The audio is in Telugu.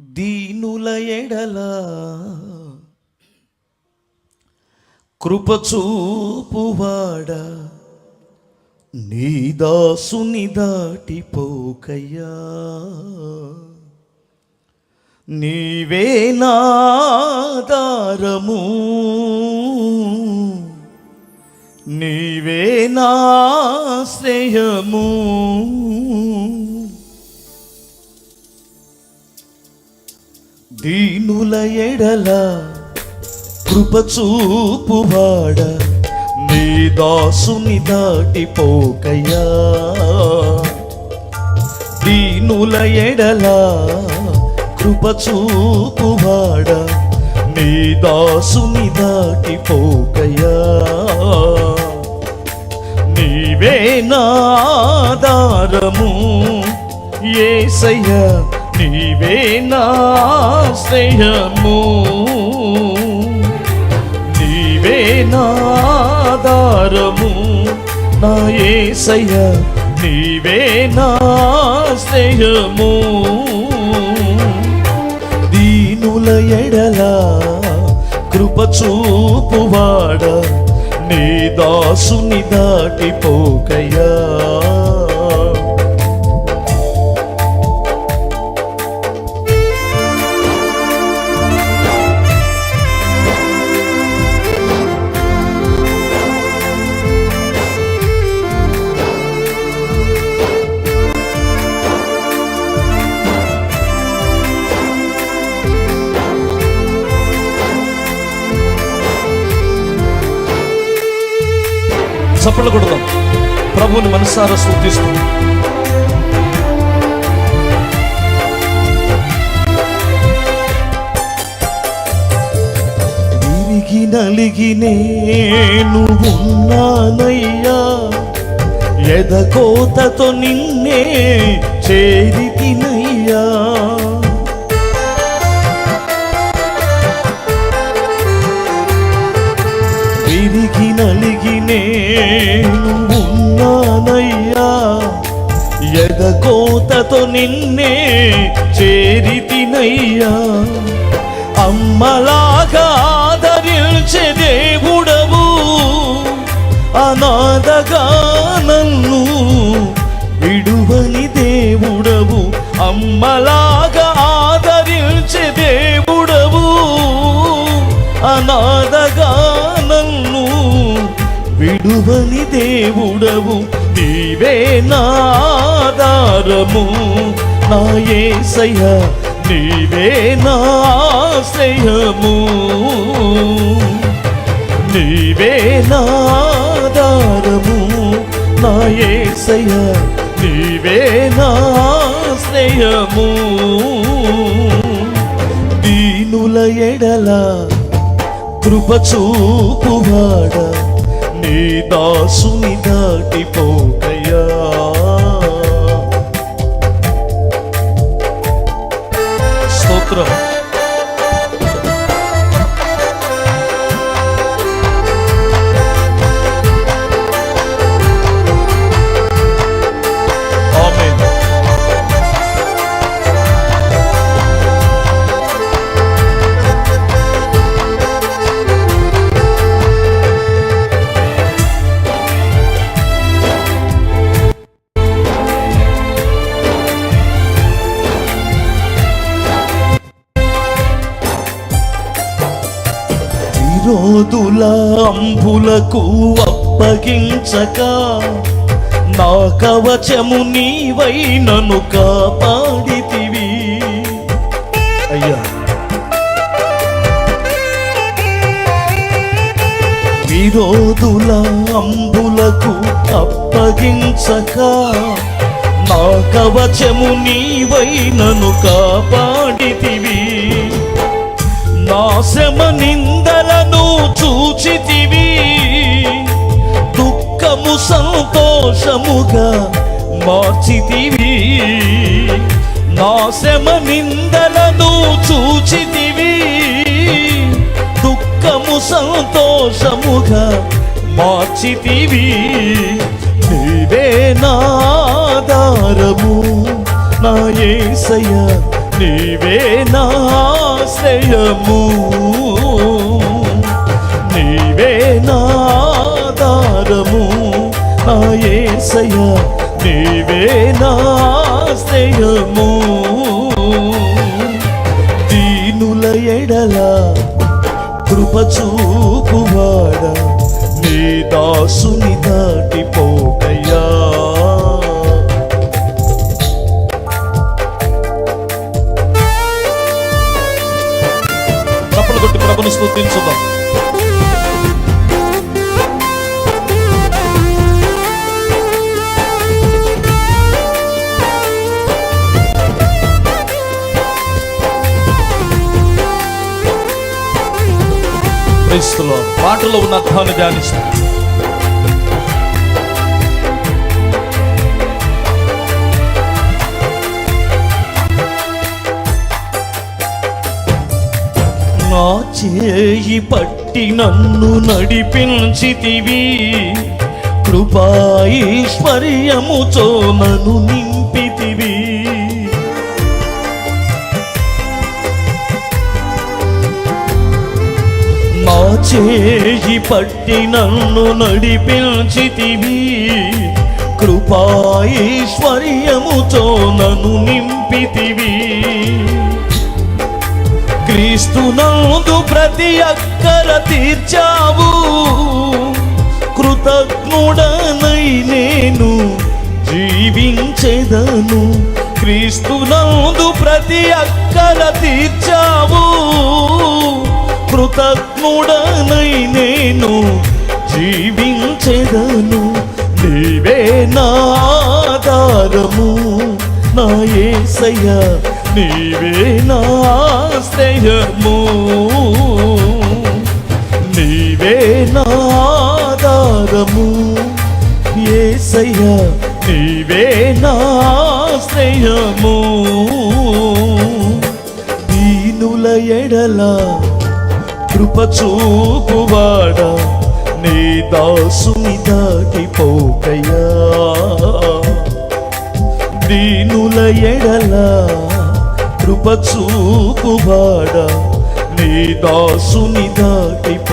దీనుల ఎడల కృపచూపువాడ నీ దాసుని దాటిపోకయ్యా. నీవే నాదారము నీవే నాశ్రయము దీనుల ఎడల కృపచూపువాడ నీ దాసుని దాటిపోకయ్యా దీనుల ఎడల కృపచూపువాడ నీ దాసుని దాటిపోకయ్యా నీవే నాదారము ఏసయ్యా నీవే నాశ్రయము నీవే నాదారము నా ఏసయ్య నీవే నాశ్రయము దీనుల ఎడల కృప చూపువాడ నీ దాసుని దాటిపోకయ్యా చప్పట్లు కొడదాం. ప్రభువుని మనసారా స్థుతిస్తూ విరిగి నలిగి నేను ఉన్నానయ్యా. ఎదకోతతో నిన్నే చేరి తినయ్యా. ఎదకోతతో నిన్నే చేరి తినయ్యా. అమ్మలాగా ఆదరించే దేవుడవు. అనాథగా నన్ను విడువని దేవుడవు. అమ్మలాగా ఆదరించే దేవుడవు. అనాథగా నన్ను విడువని దేవుడవు. నీవే నాదారము నా యేసయ్య నీవే నాశ్రయము నీవే నాదారము నా యేసయ్య నీవే నాశ్రయము దీనుల ఎడల కృప చూపువాడ నీ దాసు విరోధుల అంబులకు అప్పగించక నా కవచము నీవై నన్ను కాపాడితివి. అయ్యా. విరోధుల అంబులకు అప్పగించక నా కవచము నీవై నన్ను కాపాడితివి. నా శ్రమ నిందలను చూచితివి. దుఃఖము సంతోషముగా మార్చితివి. నాశమ నిందలను చూచితివి. దుఃఖము సంతోషముగా మార్చితివి. నీవే నాదారము నా ఏసయ నీవే నాశ్రయము యేసయ్య నీవే నాశ్రయము దీనుల ఎడల కృప చూపువాడ నీ దాసుని దాటిపోకయ్యా చప్పలు ప్రభుని స్తుతించుదాం క్రీస్తులో పాటలో ఉన్న అర్థాన్ని ధ్యానిస్తాం. నా చేయి పట్టి నన్ను నడిపించితివి. కృపాయిశ్వర్యముతో నన్ను నింపితివి. చేయి పట్టి నన్ను నడిపించితివి. కృపాయిశ్వర్యముతో నన్ను నింపితివి. క్రీస్తునందు ప్రతి అక్కర తీర్చావు. కృతజ్ఞుడనై నేను జీవించెదను. క్రీస్తునందు ప్రతి అక్కర తీర్చావు. కృతజ్ఞుడనై నేను జీవించెదను. నీవే నాధారము నా యేసయ్య నీవే నాశ్రయము నీవే నాధారము యేసయ్య నీవే నాశ్రయము దీనుల ఎడలా కృప చూపువాడా. నీ దాసుని దాటిపోకయ్యా. దీనుల ఎడల కృప చూపువాడా. నీ దాసుని దాటిపోకయ్యా